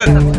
మూడు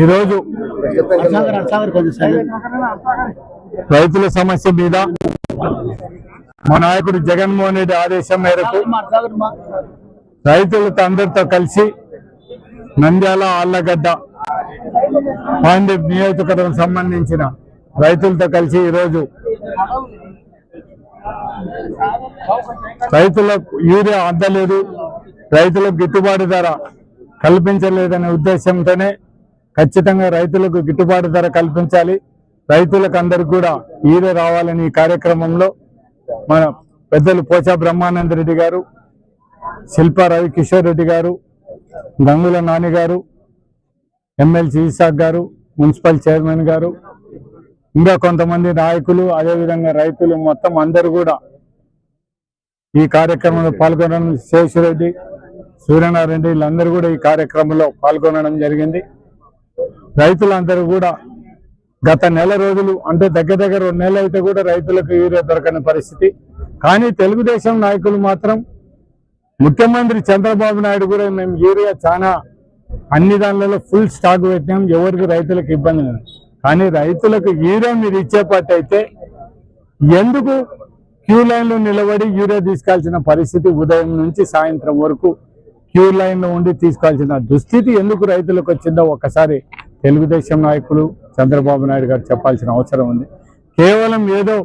ఈరోజు రైతుల సమస్య మీద మా నాయకుడు జగన్మోహన్ రెడ్డి ఆదేశం మేరకు రైతులతో అందరితో కలిసి నంద్యాల ఆళ్ళగడ్డ పాండ్య నియోజకవర్గం సంబంధించిన రైతులతో కలిసి ఈరోజు రైతులకు యూరియా అందలేదు రైతులకు గిట్టుబాటు ధర కల్పించలేదనే ఉద్దేశంతోనే ఖచ్చితంగా రైతులకు గిట్టుబాటు ధర కల్పించాలి. రైతులకు అందరికి కూడా ఈడ రావాలని ఈ కార్యక్రమంలో మన పెద్దలు పోచా బ్రహ్మానంద రెడ్డి గారు శిల్పా రవి కిషోర్ రెడ్డి గారు గంగుల నాని గారు ఎమ్మెల్సీ ఇసాక్ గారు మున్సిపల్ చైర్మన్ గారు ఇంకా కొంతమంది నాయకులు అదేవిధంగా రైతులు మొత్తం అందరూ కూడా ఈ కార్యక్రమంలో పాల్గొనడం శేషురెడ్డి సూర్యనారాయణ వీళ్ళందరూ కూడా ఈ కార్యక్రమంలో పాల్గొనడం జరిగింది. రైతులందరూ కూడా గత నెల రోజులు అంటే దగ్గర దగ్గర రెండు నెలలు అయితే కూడా రైతులకు యూరియా దొరకని పరిస్థితి. కానీ తెలుగుదేశం నాయకులు మాత్రం ముఖ్యమంత్రి చంద్రబాబు నాయుడు కూడా మేము యూరియా చాలా అన్ని దానిలలో ఫుల్ స్టాక్ పెట్టినాం. ఎవరికి రైతులకు ఇబ్బంది లేదు. కానీ రైతులకు యూరియా మీరు ఇచ్చేపట్టు అయితే ఎందుకు క్యూ లైన్లో నిలబడి యూరియా తీసుకోవాల్సిన పరిస్థితి ఉదయం నుంచి సాయంత్రం వరకు క్యూ లైన్లో ఉండి తీసుకోవాల్సిన దుస్థితి ఎందుకు రైతులకు వచ్చిందో ఒకసారి తెలుగుదేశం నాయకులు చంద్రబాబు నాయుడు గారు చెప్పాల్సిన అవసరం ఉంది. కేవలం ఏదో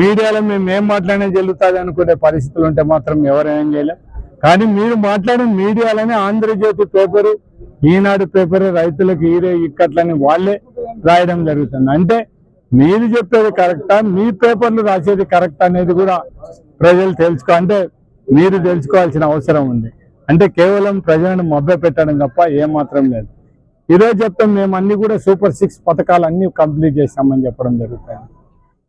మీడియాలో మేము ఏం మాట్లాడినా జరుగుతుంది అనుకునే పరిస్థితులు ఉంటే మాత్రం ఎవరేం చేయలేం. కానీ మీరు మాట్లాడిన మీడియాలోనే ఆంధ్రజ్యోతి పేపరు ఈనాడు పేపర్ రైతులకు ఈరే ఇక్కట్లని వాళ్ళే రాయడం జరుగుతుంది. అంటే మీరు చెప్పేది కరెక్టా? మీ పేపర్లు రాసేది కరెక్ట్ అనేది కూడా ప్రజలు తెలుసుకో అంటే మీరు తెలుసుకోవాల్సిన అవసరం ఉంది. అంటే కేవలం ప్రజలను మభ్య పెట్టడం తప్ప ఏమాత్రం లేదు. ఈ రోజు చెప్తాం మేము అన్ని కూడా సూపర్ సిక్స్ పథకాలు అన్ని కంప్లీట్ చేశామని చెప్పడం జరుగుతుంది.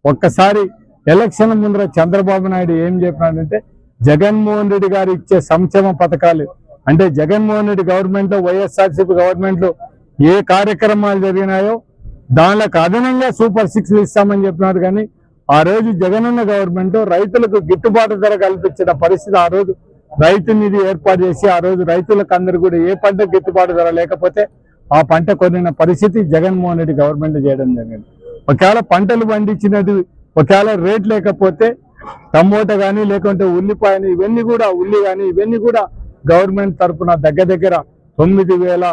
ఒక్కసారి ఎలక్షన్ ముందర చంద్రబాబు నాయుడు ఏం చెప్పినాడంటే జగన్మోహన్ రెడ్డి గారు ఇచ్చే సంక్షేమ పథకాలు అంటే జగన్మోహన్ రెడ్డి గవర్నమెంట్లో వైఎస్ఆర్సీపీ గవర్నమెంట్లో ఏ కార్యక్రమాలు జరిగినాయో దానిలకు అదనంగా సూపర్ సిక్స్ ఇస్తామని చెప్పినారు కానీ ఆ రోజు జగనన్న గవర్నమెంట్ రైతులకు గిట్టుబాటు ధర కల్పించిన పరిస్థితి ఆ రోజు రైతు నిధి ఏర్పాటు చేసి ఆ రోజు రైతులకు అందరు కూడా ఏ పంట గిట్టుబాటు ధర లేకపోతే ఆ పంట కొనిన పరిస్థితి జగన్మోహన్ రెడ్డి గవర్నమెంట్ చేయడం జరిగింది ఒకవేళ పంటలు పండించినట్టు ఒకవేళ రేట్ లేకపోతే టమోటా కానీ లేకుంటే ఉల్లిపాయని ఇవన్నీ కూడా ఉల్లి కానీ ఇవన్నీ కూడా గవర్నమెంట్ తరఫున దగ్గర దగ్గర తొమ్మిది వేల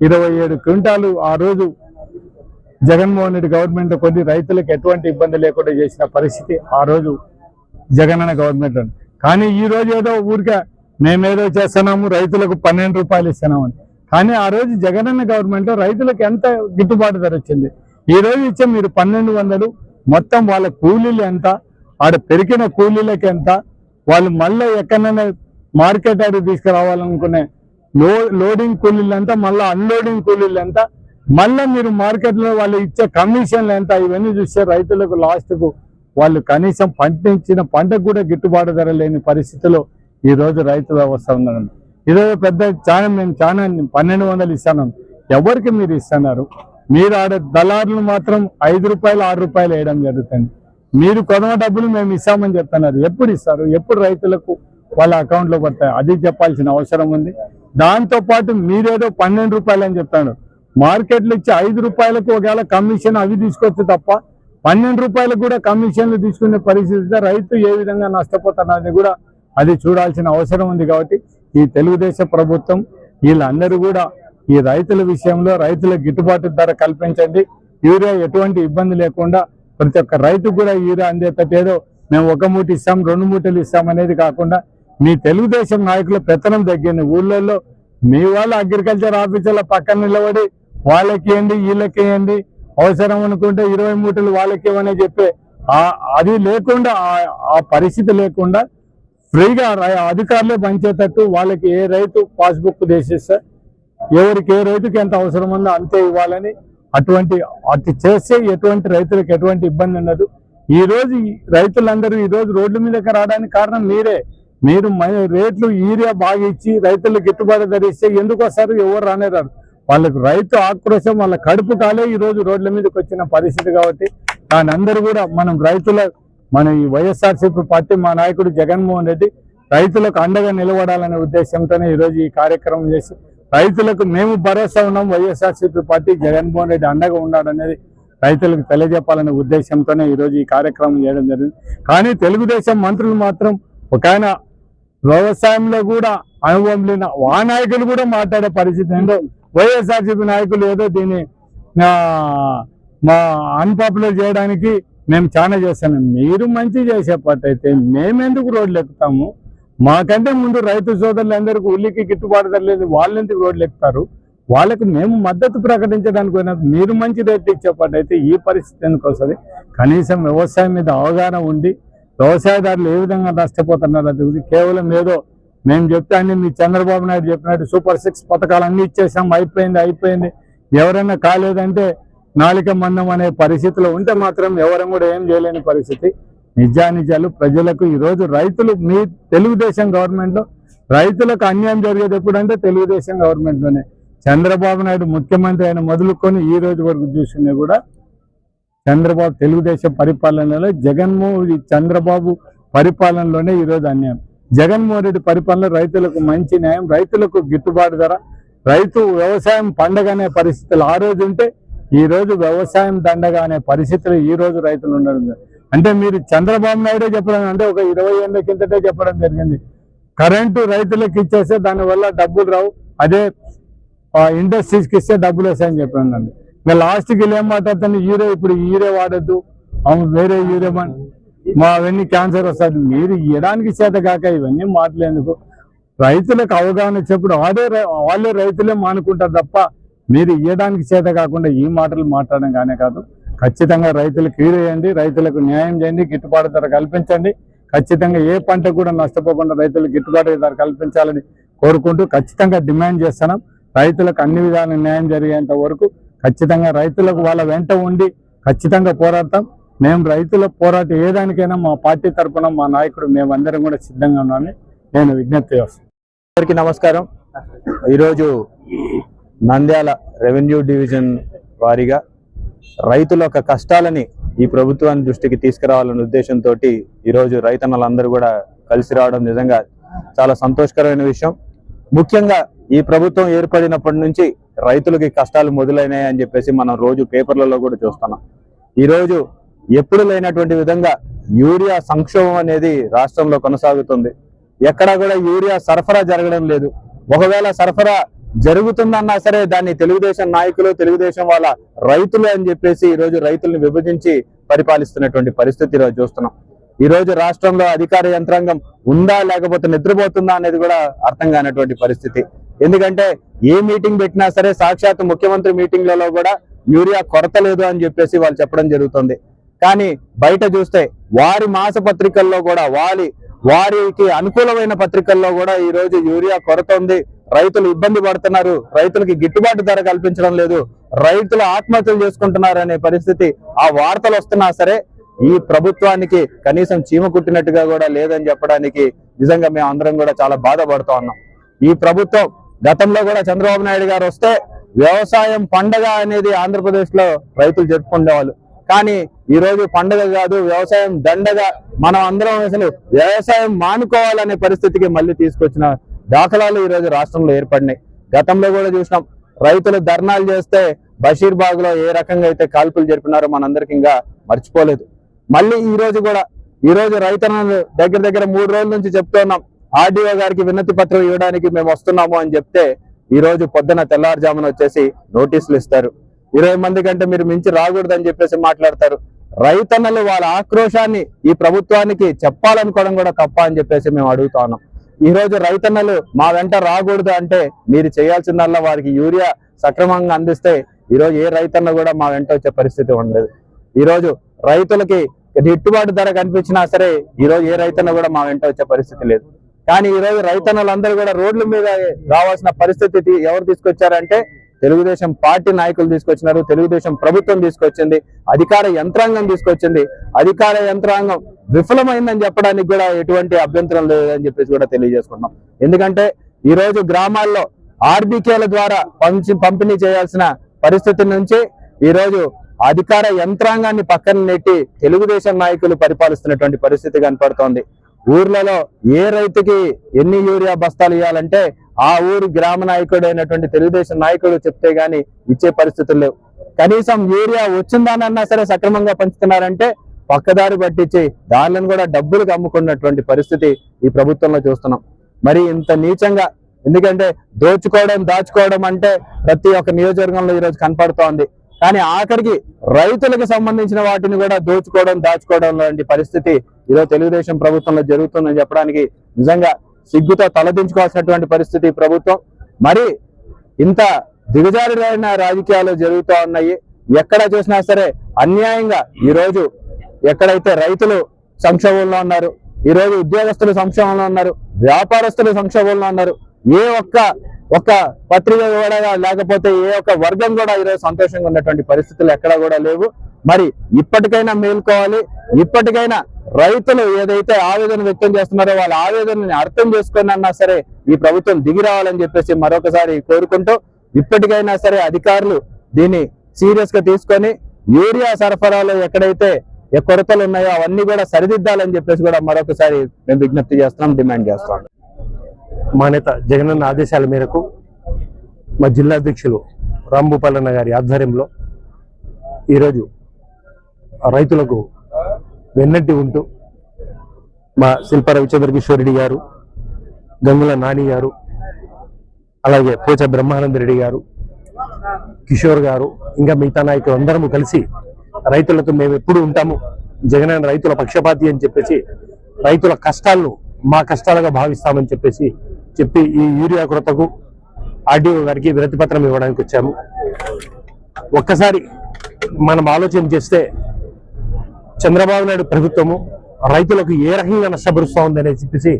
ఇరవై ఏడు క్వింటాలు ఆ రోజు జగన్మోహన్ రెడ్డి గవర్నమెంట్ కొద్ది రైతులకు ఎటువంటి ఇబ్బంది లేకుండా చేసిన పరిస్థితి ఆ రోజు జగనన్న గవర్నమెంట్ ఉంది. కానీ ఈ రోజు ఏదో ఊరికే మేమేదో చేస్తున్నాము రైతులకు పన్నెండు రూపాయలు ఇస్తున్నామని కానీ ఆ రోజు జగనన్న గవర్నమెంట్ రైతులకు ఎంత గిట్టుబాటు ధర వచ్చింది? ఈ రోజు ఇచ్చే మీరు పన్నెండు వందలు మొత్తం వాళ్ళ కూలీలు ఎంత? ఆడ పెరిగిన కూలీలకి ఎంత? వాళ్ళు మళ్ళీ ఎక్కడైనా మార్కెట్ ఆడికి తీసుకురావాలనుకునే లో లోడింగ్ కూలీలు ఎంత? మళ్ళీ అన్లోడింగ్ కూలీలు ఎంత? మళ్ళీ మీరు మార్కెట్లో వాళ్ళు ఇచ్చే కమిషన్లు ఎంత? ఇవన్నీ చూస్తే రైతులకు లాస్ట్కు వాళ్ళు కనీసం పండించిన పంటకు కూడా గిట్టుబాటు ధర లేని పరిస్థితిలో ఈరోజు రైతుల అవస్థ వ్యవస్థ ఉందండి ఇదేదో పెద్ద చాలా మేము చాలా పన్నెండు వందలు ఇస్తాను ఎవరికి మీరు ఇస్తున్నారు? మీరు ఆడ దళారులు మాత్రం ఐదు రూపాయలు ఆరు రూపాయలు వేయడం జరుగుతుంది. మీరు కొదవ డబ్బులు మేము ఇస్తామని చెప్తున్నారు. ఎప్పుడు ఇస్తారు? ఎప్పుడు రైతులకు వాళ్ళ అకౌంట్లో పడతాయి? అది చెప్పాల్సిన అవసరం ఉంది. దాంతో పాటు మీరేదో పన్నెండు రూపాయలు అని చెప్తాడు మార్కెట్లు ఇచ్చి ఐదు రూపాయలకు ఒకవేళ కమిషన్ అవి తీసుకోవచ్చు తప్ప పన్నెండు రూపాయలకు కూడా కమిషన్లు తీసుకునే పరిస్థితి రైతు ఏ విధంగా నష్టపోతున్నది కూడా అది చూడాల్సిన అవసరం ఉంది కాబట్టి ఈ తెలుగుదేశం ప్రభుత్వం వీళ్ళందరూ కూడా ఈ రైతుల విషయంలో రైతులకు గిట్టుబాటు ధర కల్పించండి. యూరియా ఎటువంటి ఇబ్బంది లేకుండా ప్రతి ఒక్క రైతు కూడా యూరియా అందేటట్టు ఏదో మేము ఒక మూట ఇస్తాం రెండు మూటలు ఇస్తాం అనేది కాకుండా మీ తెలుగుదేశం నాయకుల పెత్తనం తగ్గింది. ఊళ్ళల్లో మీ వాళ్ళు అగ్రికల్చర్ ఆఫీసర్ల పక్కన నిలబడి వాళ్ళకి ఇవ్వండి వీళ్ళకి ఇవ్వండి. అవసరం అనుకుంటే ఇరవై మూటలు వాళ్ళకి ఇవ్వని చెప్పే అది లేకుండా ఆ పరిస్థితి లేకుండా ఫ్రీగా రై- అధికారులే పనిచేటట్టు వాళ్ళకి ఏ రైతు పాస్బుక్ తీసేస్తే ఎవరికి ఏ రైతుకి ఎంత అవసరం ఉందో అంతే ఇవ్వాలని అటువంటి అటు చేస్తే ఎటువంటి రైతులకు ఎటువంటి ఇబ్బంది ఉండదు. ఈ రోజు ఈ రైతులందరూ ఈ రోజు రోడ్ల మీదకి రావడానికి కారణం మీరే. మీరు రేట్లు యూరియా బాగా ఇచ్చి రైతులకు గిట్టుబాటు ధర ఇస్తే ఎందుకు వస్తారు? ఎవరు రానేరారు వాళ్ళకు రైతు ఆక్రోశం వాళ్ళ కడుపు కాలే ఈ రోజు రోడ్ల మీదకి వచ్చిన పరిస్థితి కాబట్టి దాని అందరూ కూడా మనం రైతుల మన ఈ వైఎస్ఆర్సీపీ పార్టీ మా నాయకుడు జగన్మోహన్ రెడ్డి రైతులకు అండగా నిలబడాలనే ఉద్దేశంతోనే ఈరోజు ఈ కార్యక్రమం చేసి రైతులకు మేము భరోసా ఉన్నాం వైఎస్ఆర్సీపీ పార్టీ జగన్మోహన్ రెడ్డి అండగా ఉన్నాడనేది రైతులకు తెలియజెప్పాలనే ఉద్దేశంతోనే ఈరోజు ఈ కార్యక్రమం చేయడం జరిగింది. కానీ తెలుగుదేశం మంత్రులు మాత్రం ఒక ఆయన వ్యవసాయంలో కూడా అనుభవం లేని ఆ నాయకులు కూడా మాట్లాడే పరిస్థితి ఏంటో వైఎస్ఆర్సీపీ నాయకులు ఏదో దీన్ని మా అన్పాపులర్ చేయడానికి మేము చాలా చేస్తాను మీరు మంచి చేసే పట్టయితే మేమెందుకు రోడ్లు ఎక్కుతాము? మాకంటే ముందు రైతు సోదరులందరికీ ఉల్లికి గిట్టుబాటు ధర లేదు. వాళ్ళు ఎందుకు రోడ్లు ఎక్కుతారు? వాళ్ళకి మేము మద్దతు ప్రకటించడానికి పోయినా మీరు మంచి రేట్లు ఇచ్చేపట్టయితే ఈ పరిస్థితి ఎందుకు వస్తుంది? కనీసం వ్యవసాయం మీద అవగాహన ఉండి వ్యవసాయదారులు ఏ విధంగా నష్టపోతున్నారు అది కేవలం ఏదో మేము చెప్తే అన్ని మీ చంద్రబాబు నాయుడు చెప్పినట్టు సూపర్ సిక్స్ పథకాలు అన్ని ఇచ్చేసాం. అయిపోయింది అయిపోయింది. ఎవరైనా కాలేదంటే నాలిక మందం అనే పరిస్థితిలో ఉంటే మాత్రం ఎవరం కూడా ఏం చేయలేని పరిస్థితి. నిజానిజాలు ప్రజలకు ఈరోజు రైతులు మీ తెలుగుదేశం గవర్నమెంట్లో రైతులకు అన్యాయం జరిగేది ఎప్పుడంటే తెలుగుదేశం గవర్నమెంట్లోనే. చంద్రబాబు నాయుడు ముఖ్యమంత్రి అయిన మొదలుకొని ఈ రోజు వరకు చూసినా కూడా చంద్రబాబు తెలుగుదేశం పరిపాలనలో జగన్మోహన్ చంద్రబాబు పరిపాలనలోనే ఈ రోజు అన్యాయం. జగన్మోహన్ రెడ్డి పరిపాలన రైతులకు మంచి న్యాయం రైతులకు గిట్టుబాటు ధర రైతు వ్యవసాయం పండగ అనే పరిస్థితులు ఆ రోజు ఉంటే ఈ రోజు వ్యవసాయం దండగా అనే పరిస్థితులు ఈ రోజు రైతులు ఉండడం అంటే మీరు చంద్రబాబు నాయుడే చెప్పడం అంటే ఒక ఇరవై ఏళ్ళ కిందటే చెప్పడం జరిగింది. కరెంటు రైతులకు ఇచ్చేస్తే దానివల్ల డబ్బులు రావు. అదే ఇండస్ట్రీస్కి ఇస్తే డబ్బులు వస్తాయని చెప్పాను ఇంకా లాస్ట్కి ఏం మాట్లాడుతుంది యూరియా ఇప్పుడు యూరియా వాడద్దు. అవును వేరే యూరియా మా- అవన్నీ క్యాన్సర్ వస్తుంది మీరు ఇవ్వడానికి చేత కాక ఇవన్నీ మాట్లాడేందుకు రైతులకు అవగాహన చెప్పడం అదే వాళ్ళే రైతులే మానుకుంటారు తప్ప మీరు ఇవ్వడానికి చేత కాకుండా ఈ మాటలు మాట్లాడడం కానే కాదు. ఖచ్చితంగా రైతులకు కీరేయండి రైతులకు న్యాయం చేయండి గిట్టుబాటు ధర కల్పించండి. ఖచ్చితంగా ఏ పంట కూడా నష్టపోకుండా రైతులకు గిట్టుబాటు ధర కల్పించాలని కోరుకుంటూ ఖచ్చితంగా డిమాండ్ చేస్తున్నాం. రైతులకు అన్ని విధాల న్యాయం జరిగేంత వరకు ఖచ్చితంగా రైతులకు వాళ్ళ వెంట ఉండి ఖచ్చితంగా పోరాడతాం. మేము రైతుల పోరాటం ఏదానికైనా మా పార్టీ తరఫున మా నాయకుడు మేమందరం కూడా సిద్ధంగా ఉన్నామని నేను విజ్ఞప్తి చేస్తాను అందరికీ నమస్కారం. ఈరోజు నంద్యాల రెవెన్యూ డివిజన్ వారీగా రైతుల యొక్క కష్టాలని ఈ ప్రభుత్వాన్ని దృష్టికి తీసుకురావాలనే ఉద్దేశంతో ఈరోజు రైతన్నలందరూ కూడా కలిసి రావడం నిజంగా చాలా సంతోషకరమైన విషయం. ముఖ్యంగా ఈ ప్రభుత్వం ఏర్పడినప్పటి నుంచి రైతులకి కష్టాలు మొదలైనాయి అని చెప్పేసి మనం రోజు పేపర్లలో కూడా చూస్తున్నాం. ఈరోజు ఎప్పుడు లేనటువంటి విధంగా యూరియా సంక్షోభం అనేది రాష్ట్రంలో కొనసాగుతుంది. ఎక్కడా కూడా యూరియా సరఫరా జరగడం లేదు. ఒకవేళ సరఫరా జరుగుతుందన్నా సరే దాన్ని తెలుగుదేశం నాయకులు తెలుగుదేశం వాళ్ళ రైతులు అని చెప్పేసి ఈ రోజు రైతుల్ని విభజించి పరిపాలిస్తున్నటువంటి పరిస్థితి ఈరోజు చూస్తున్నాం. ఈ రోజు రాష్ట్రంలో అధికార యంత్రాంగం ఉందా లేకపోతే నిద్రపోతుందా అనేది కూడా అర్థం కానటువంటి పరిస్థితి. ఎందుకంటే ఏ మీటింగ్ పెట్టినా సరే సాక్షాత్ ముఖ్యమంత్రి మీటింగ్లలో కూడా యూరియా కొరత లేదు అని చెప్పేసి వాళ్ళు చెప్పడం జరుగుతుంది. కానీ బయట చూస్తే వారి మాస పత్రికల్లో కూడా వారి వారికి అనుకూలమైన పత్రికల్లో కూడా ఈ రోజు యూరియా కొరత ఉంది. రైతులు ఇబ్బంది పడుతున్నారు రైతులకి గిట్టుబాటు ధర కల్పించడం లేదు రైతులు ఆత్మహత్యలు చేసుకుంటున్నారు అనే పరిస్థితి ఆ వార్తలు వస్తున్నా సరే ఈ ప్రభుత్వానికి కనీసం చీమ కుట్టినట్టుగా కూడా లేదని చెప్పడానికి నిజంగా మేము అందరం కూడా చాలా బాధపడుతూ ఉన్నాం. ఈ ప్రభుత్వం గతంలో కూడా చంద్రబాబు నాయుడు గారు వస్తే వ్యవసాయం పండగ అనేది ఆంధ్రప్రదేశ్లో రైతులు జరుపుకునేవాళ్ళు కానీ ఈ రోజు పండగ కాదు వ్యవసాయం దండగా మనం అందరం అసలు వ్యవసాయం మానుకోవాలనే పరిస్థితికి మళ్ళీ తీసుకొచ్చిన దాఖలాలు ఈ రోజు రాష్ట్రంలో ఏర్పడినాయి. గతంలో కూడా చూసినాం రైతులు ధర్నాలు చేస్తే బషీర్బాగ్లో ఏ రకంగా అయితే కాల్పులు జరిపినారో మనందరికి ఇంకా మర్చిపోలేదు. మళ్ళీ ఈ రోజు కూడా ఈ రోజు రైతన్నలు దగ్గర దగ్గర మూడు రోజుల నుంచి చెప్తున్నాం ఆర్డీఓ గారికి వినతి పత్రం ఇవ్వడానికి మేము వస్తున్నాము అని చెప్తే ఈ రోజు పొద్దున తెల్లారుజామున వచ్చేసి నోటీసులు ఇస్తారు. ఇరవై మంది కంటే మీరు మించి రాకూడదని చెప్పేసి మాట్లాడతారు. రైతన్నలు వాళ్ళ ఆక్రోశాన్ని ఈ ప్రభుత్వానికి చెప్పాలనుకోవడం కూడా తప్ప అని చెప్పేసి మేము అడుగుతా ఉన్నాం. ఈ రోజు రైతన్నలు మా వెంట రాకూడదు అంటే మీరు చేయాల్సిందల్లా వారికి యూరియా సక్రమంగా అందిస్తే ఈ రోజు ఏ రైతన్న కూడా మా వెంట వచ్చే పరిస్థితి ఉండదు. ఈ రోజు రైతులకి గిట్టుబాటు ధర కనిపించినా సరే ఈ రోజు ఏ రైతన్న కూడా మా వెంట వచ్చే పరిస్థితి లేదు. కానీ ఈ రోజు రైతన్నలందరూ కూడా రోడ్ల మీద రావాల్సిన పరిస్థితి ఎవరు తీసుకొచ్చారంటే తెలుగుదేశం పార్టీ నాయకులు తీసుకొచ్చినారు తెలుగుదేశం ప్రభుత్వం తీసుకొచ్చింది అధికార యంత్రాంగం తీసుకొచ్చింది. అధికార యంత్రాంగం విఫలమైందని చెప్పడానికి కూడా ఎటువంటి అభ్యంతరం లేదని చెప్పేసి కూడా తెలియజేసుకుంటున్నాం. ఎందుకంటే ఈ రోజు గ్రామాల్లో ఆర్బీకేల ద్వారా పంచి పంపిణీ చేయాల్సిన పరిస్థితి నుంచి ఈరోజు అధికార యంత్రాంగాన్ని పక్కన నెట్టి తెలుగుదేశం నాయకులు పరిపాలిస్తున్నటువంటి పరిస్థితి కనపడుతోంది. ఊర్లలో ఏ రైతుకి ఎన్ని యూరియా బస్తాలు ఇవ్వాలంటే ఆ ఊరు గ్రామ నాయకుడు అయినటువంటి తెలుగుదేశం నాయకుడు చెప్తే గాని ఇచ్చే పరిస్థితులు లేవు. కనీసం యూరియా వచ్చిందానన్నా సరే సక్రమంగా పంచుతున్నారంటే పక్కదారి పట్టించి దారులను కూడా డబ్బులకు అమ్ముకున్నటువంటి పరిస్థితి ఈ ప్రభుత్వంలో చూస్తున్నాం. మరి ఇంత నీచంగా ఎందుకంటే దోచుకోవడం దాచుకోవడం అంటే ప్రతి ఒక్క నియోజకవర్గంలో ఈరోజు కనపడుతోంది కానీ ఆఖరికి రైతులకు సంబంధించిన వాటిని కూడా దోచుకోవడం దాచుకోవడం లాంటి పరిస్థితి ఈరోజు తెలుగుదేశం ప్రభుత్వంలో జరుగుతుందని చెప్పడానికి నిజంగా సిగ్గుతో తలదించుకోవాల్సినటువంటి పరిస్థితి ప్రభుత్వం. మరి ఇంత దిగజారుడైన రాజకీయాలు జరుగుతూ ఉన్నాయి. ఎక్కడ చూసినా సరే అన్యాయంగా ఈ రోజు ఎక్కడైతే రైతులు సంక్షోభంలో ఉన్నారు ఈరోజు ఉద్యోగస్తులు సంక్షోభంలో ఉన్నారు వ్యాపారస్తులు సంక్షోభంలో ఉన్నారు ఏ ఒక్క ఒక్క పత్రిక కూడా లేకపోతే ఏ ఒక్క వర్గం కూడా ఈరోజు సంతోషంగా ఉన్నటువంటి పరిస్థితులు ఎక్కడా కూడా లేవు. మరి ఇప్పటికైనా మేల్కోవాలి. ఇప్పటికైనా రైతులు ఏదైతే ఆవేదన వ్యక్తం చేస్తున్నారో వాళ్ళ ఆవేదనని అర్థం చేసుకొని అన్నా సరే ఈ ప్రభుత్వం దిగి రావాలని చెప్పేసి మరొకసారి కోరుకుంటూ ఇప్పటికైనా సరే అధికారులు దీన్ని సీరియస్గా తీసుకొని యూరియా సరఫరాలో ఎక్కడైతే ఏ కొరతలు ఉన్నాయో అవన్నీ కూడా సరిదిద్దాలని చెప్పేసి కూడా మరొకసారి మేము విజ్ఞప్తి చేస్తున్నాం డిమాండ్ చేస్తున్నాం. మా నేత జగనన్న ఆదేశాల మేరకు మా జిల్లా అధ్యక్షులు రాంభూపాలన్న గారి ఆధ్వర్యంలో ఈరోజు రైతులకు వెన్నట్టి ఉంటూ మా శిల్ప రవిచంద్ర కిషోరెడ్డి గారు గంగుల నాని గారు అలాగే పోచ బ్రహ్మానంద రెడ్డి గారు కిషోర్ గారు ఇంకా మిగతా నాయకులు అందరము కలిసి రైతులతో మేము ఎప్పుడు ఉంటాము? జగన్ రైతుల పక్షపాతి అని చెప్పేసి రైతుల కష్టాలను మా కష్టాలుగా భావిస్తామని చెప్పేసి చెప్పి ఈ యూరియా కొరతకు ఆర్డీఓ గారికి విరతి పత్రం ఇవ్వడానికి వచ్చాము. ఒక్కసారి మనం ఆలోచన చేస్తే చంద్రబాబు నాయుడు ప్రభుత్వము రైతులకు ఏ రకంగా నష్టపరుస్తూ ఉందని చెప్పేసి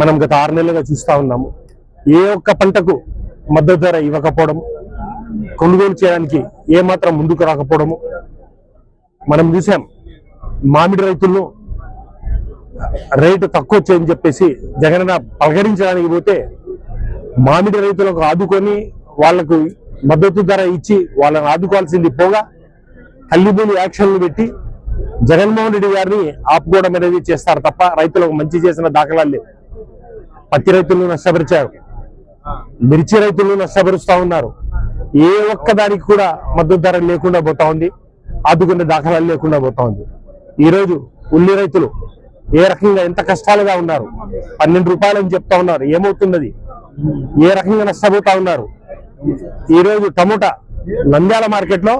మనం గత ఆరు నెలలుగా చూస్తూ ఉన్నాము. ఏ ఒక్క పంటకు మద్దతు ధర ఇవ్వకపోవడం కొనుగోలు చేయడానికి ఏమాత్రం ముందుకు రాకపోవడము మనం చూసాం మామిడి రైతులను రేటు తక్కువ వచ్చాయని చెప్పేసి జగనన్న పలకరించడానికి పోతే మామిడి రైతులకు ఆదుకొని వాళ్ళకు మద్దతు ధర ఇచ్చి వాళ్ళని ఆదుకోవాల్సింది పోగా తల్లిబూలు యాక్షన్లు పెట్టి జగన్మోహన్ రెడ్డి గారిని ఆపుకోవడం అనేది చేస్తారు తప్ప రైతులకు మంచి చేసిన దాఖలాలు లేవు. పత్తి రైతులను నష్టపరిచారు. మిర్చి రైతులను నష్టపరుస్తా ఉన్నారు. ఏ ఒక్క దానికి కూడా మద్దతు ధర లేకుండా పోతా ఉంది. ఆదుకునే దాఖలాలు లేకుండా పోతా ఉంది. ఈరోజు ఉల్లి రైతులు ఏ రకంగా ఎంత కష్టాలుగా ఉన్నారు? పన్నెండు రూపాయలు అని చెప్తా ఉన్నారు. ఏమవుతున్నది? ఏ రకంగా నష్టపోతా ఉన్నారు? ఈరోజు టమోటా నంద్యాల మార్కెట్లో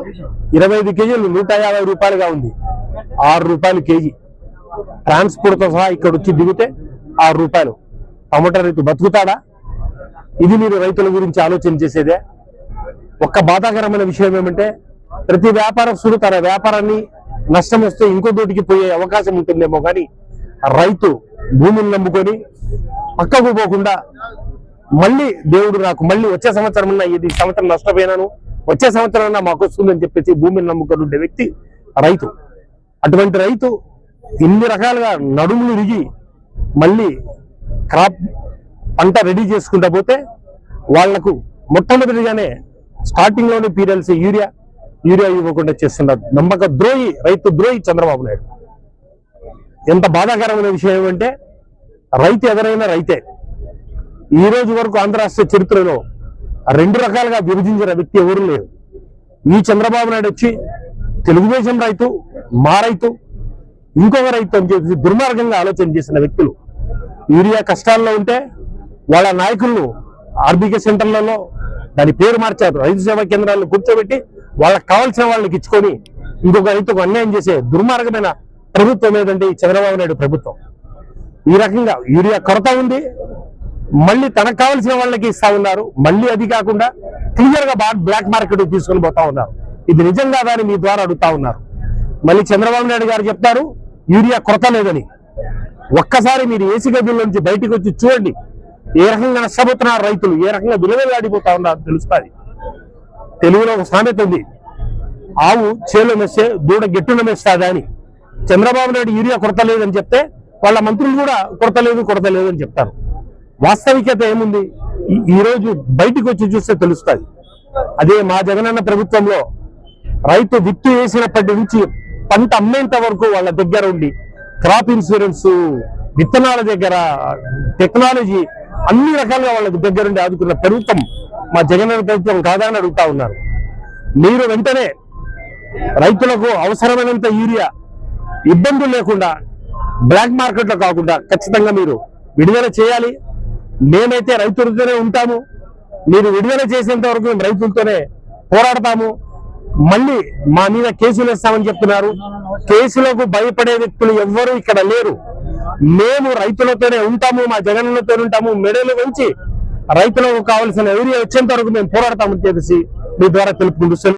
ఇరవై ఐదు కేజీలు నూట యాభై రూపాయలుగా ఉంది. ఆరు రూపాయలు కేజీ. ట్రాన్స్పోర్ట్తో సహా ఇక్కడ వచ్చి దిగితే ఆరు రూపాయలు. టమోటా రైతు బతుకుతాడా? ఇది మీరు రైతుల గురించి ఆలోచన చేసేదే. ఒక్క బాధాకరమైన విషయం ఏమంటే ప్రతి వ్యాపారస్తుడు తన వ్యాపారాన్ని నష్టం వస్తే ఇంకో దోటికి పోయే అవకాశం ఉంటుందేమో కానీ రైతు భూమిని నమ్ముకొని పక్కకు పోకుండా మళ్ళీ దేవుడు నాకు మళ్ళీ వచ్చే సంవత్సరం ఉన్నా ఇది సంవత్సరం నష్టపోయినాను వచ్చే సంవత్సరం అన్నా మాకు వస్తుందని చెప్పేసి భూమిని నమ్ముకొని ఉండే వ్యక్తి రైతు. అటువంటి రైతు ఇన్ని రకాలుగా నడుములు రిగి మళ్ళీ క్రాప్ పంట రెడీ చేసుకుంటా పోతే వాళ్ళకు మొట్టమొదటిగానే స్టార్టింగ్లోనే పీరియల్స్ యూరియా యూరియా ఇవ్వకుండా చేస్తున్న నమ్మక ద్రోహి రైతు ద్రోహి చంద్రబాబు నాయుడు. ఎంత బాధాకరమైన విషయం ఏమంటే రైతు ఎవరైనా రైతే. ఈ రోజు వరకు ఆంధ్ర రాష్ట్ర చరిత్రలో రెండు రకాలుగా విభజించిన వ్యక్తి ఎవరు లేరు. ఈ చంద్రబాబు నాయుడు వచ్చి తెలుగుదేశం రైతు మా రైతు ఇంకొక రైతు అని చెప్పి దుర్మార్గంగా ఆలోచన చేసిన వ్యక్తులు. యూరియా కష్టాల్లో ఉంటే వాళ్ళ నాయకులను ఆర్బీకే సెంటర్లలో దాని పేరు మార్చారు. రైతు సేవా కేంద్రాలను కూర్చోబెట్టి వాళ్ళకి కావాల్సిన వాళ్ళకి ఇచ్చుకొని ఇంకొక రైతుకు అన్యాయం చేసే దుర్మార్గమైన ప్రభుత్వం ఏదంటే ఈ చంద్రబాబు నాయుడు ప్రభుత్వం. ఈ రకంగా యూరియా కొరత ఉంది. మళ్ళీ తనకు కావాల్సిన వాళ్ళకి ఇస్తా ఉన్నారు. మళ్ళీ అది కాకుండా క్లియర్గా బ్లాక్ మార్కెట్ తీసుకొని పోతా ఉన్నారు. ఇది నిజంగా దాన్ని మీ ద్వారా అడుగుతా ఉన్నారు. మళ్ళీ చంద్రబాబు నాయుడు గారు చెప్తారు యూరియా కొరత లేదని. ఒక్కసారి మీరు ఏసీ గదుల నుంచి బయటకు వచ్చి చూడండి. ఏ రకంగా నష్టపోతున్నారు రైతులు? ఏ రకంగా విలువలాడిపోతా ఉన్నారు తెలుస్తుంది. తెలుగులో ఒక సామెత ఉంది. ఆవు చేలో మెస్తే దూడ గెట్టున మెస్తాదా అని. చంద్రబాబు నాయుడు యూరియా కొరత లేదని చెప్తే వాళ్ళ మంత్రులు కూడా కొరత లేదు కొరత లేదు అని చెప్తారు. వాస్తవికత ఏముంది? ఈ- రోజు బయటికి వచ్చి చూస్తే తెలుస్తుంది అదే మా జగనన్న ప్రభుత్వంలో రైతు విత్తు వేసినప్పటి నుంచి పంట అమ్మేంత వరకు వాళ్ళ దగ్గర ఉండి క్రాప్ ఇన్సూరెన్స్ విత్తనాల దగ్గర టెక్నాలజీ అన్ని రకాలుగా వాళ్ళకి దగ్గరుండి ఆదుకున్న ప్రభుత్వం మా జగన్ ప్రభుత్వం కాదా అని అడుగుతా ఉన్నారు. మీరు వెంటనే రైతులకు అవసరమైనంత యూరియా ఇబ్బందులు లేకుండా బ్లాక్ మార్కెట్లో కాకుండా ఖచ్చితంగా మీరు విడుదల చేయాలి. మేమైతే రైతులతోనే ఉంటాము. మీరు విడుదల చేసేంత వరకు మేము రైతులతోనే పోరాడతాము. మళ్ళీ మా మీద కేసులు వేస్తామని చెప్తున్నారు. కేసులకు భయపడే వ్యక్తులు ఎవ్వరూ ఇక్కడ లేరు. మేము రైతులతోనే ఉంటాము మా జగన్లతో ఉంటాము. మెడలు వంచి రైతులకు కావాల్సిన యూరియా వచ్చేంత వరకు మేము పోరాడతామని చెప్పేసి మీ ద్వారా తెలుపుకుంటూ